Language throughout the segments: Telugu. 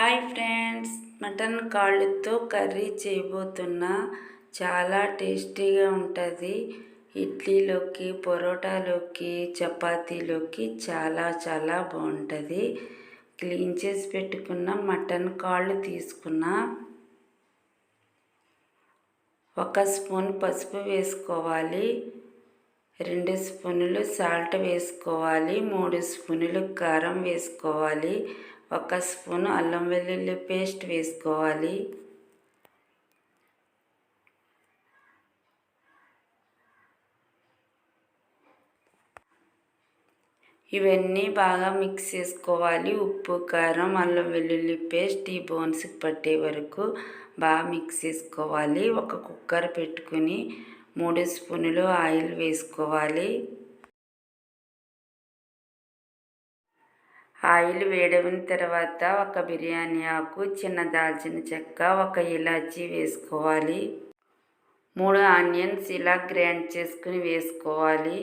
హాయ్ ఫ్రెండ్స్ మటన్ కాళ్ళతో కర్రీ చేయబోతున్నా చాలా టేస్టీగా ఉంటుంది. ఇడ్లీలోకి పొరోటాలోకి చపాతీలోకి చాలా చాలా బాగుంటుంది. క్లీన్ చేసి పెట్టుకున్న మటన్ కాళ్ళు తీసుకున్న ఒక స్పూన్ పసుపు వేసుకోవాలి. రెండు స్పూనులు సాల్ట్ వేసుకోవాలి. మూడు స్పూనులు కారం వేసుకోవాలి. ఒక స్పూను అల్లం వెల్లుల్లి పేస్ట్ వేసుకోవాలి. ఇవన్నీ బాగా మిక్స్ చేసుకోవాలి. ఉప్పు కారం అల్లం వెల్లుల్లి పేస్ట్ ఈ బోన్స్కి పట్టే వరకు బాగా మిక్స్ చేసుకోవాలి. ఒక కుక్కర్ పెట్టుకుని మూడు స్పూనులు ఆయిల్ వేసుకోవాలి. ఆయిల్ వేడవిన తర్వాత ఒక బిర్యానీ ఆకు చిన్న దాల్చిన చెక్క ఒక ఇలాచీ వేసుకోవాలి. మూడు ఆనియన్స్ ఇలా గ్రైండ్ చేసుకుని వేసుకోవాలి.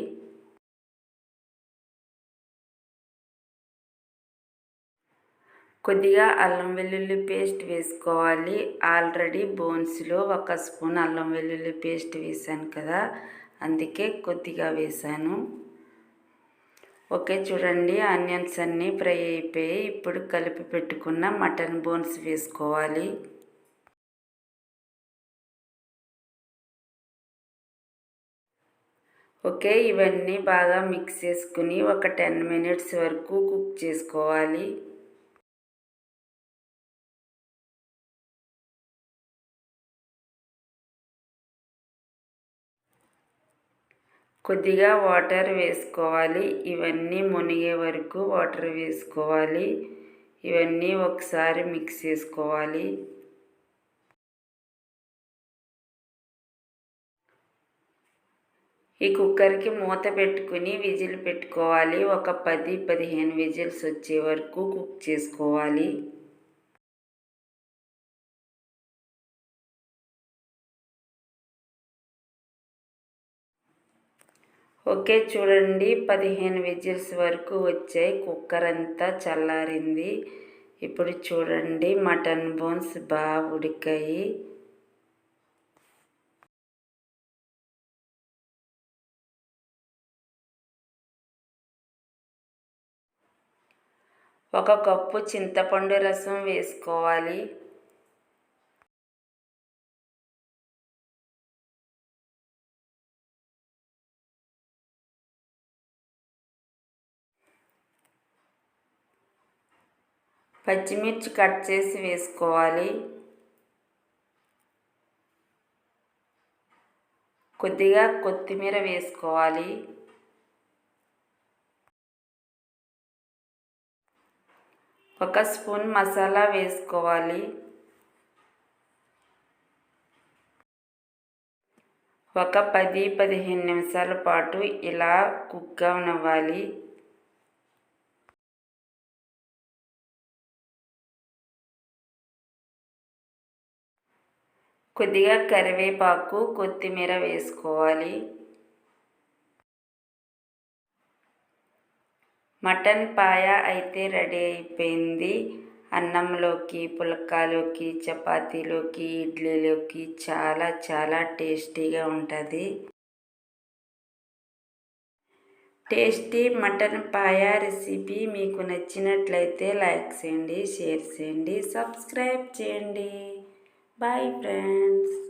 కొద్దిగా అల్లం వెల్లుల్లి పేస్ట్ వేసుకోవాలి. ఆల్రెడీ బోన్స్లో ఒక స్పూన్ అల్లం వెల్లుల్లి పేస్ట్ వేసాను కదా అందుకే కొద్దిగా వేసాను ఓకే చూడండి. ఆనియన్స్ అన్నీ ఫ్రై అయిపోయి ఇప్పుడు కలిపి పెట్టుకున్న మటన్ బోన్స్ వేసుకోవాలి. ఓకే ఇవన్నీ బాగా మిక్స్ చేసుకుని ఒక టెన్ మినిట్స్ వరకు కుక్ చేసుకోవాలి. కొద్దిగా వాటర్ వేసుకోవాలి. ఇవన్నీ మునిగే వరకు వాటర్ వేసుకోవాలి. ఇవన్నీ ఒకసారి మిక్స్ చేసుకోవాలి. ఈ కుక్కర్కి మూత పెట్టుకుని విజిల్ పెట్టుకోవాలి. ఒక పది పదిహేను విజిల్స్ వచ్చే వరకు కుక్ చేసుకోవాలి. ఓకే చూడండి. పదిహేను విజిల్స్ వరకు వచ్చాయి. కుక్కర్ అంతా చల్లారింది. ఇప్పుడు చూడండి. మటన్ బోన్స్ బాగా ఉడికాయి. ఒక కప్పు చింతపండు రసం వేసుకోవాలి. పచ్చిమిర్చి కట్ చేసి వేసుకోవాలి. కొద్దిగా కొత్తిమీర వేసుకోవాలి. ఒక స్పూన్ మసాలా వేసుకోవాలి. ఒక పది పదిహేను నిమిషాల పాటు ఇలా కుక్ అవనివ్వాలి. కొద్దిగా కరివేపాకు కొత్తిమీర వేసుకోవాలి. మటన్ పాయ అయితే రెడీ అయిపోయింది. అన్నంలోకి పులకాలోకి చపాతీలోకి ఇడ్లీలోకి చాలా చాలా టేస్టీగా ఉంటుంది. టేస్టీ మటన్ పాయ రెసిపీ మీకు నచ్చినట్లయితే లైక్ చేయండి షేర్ చేయండి సబ్స్క్రైబ్ చేయండి. Bye friends.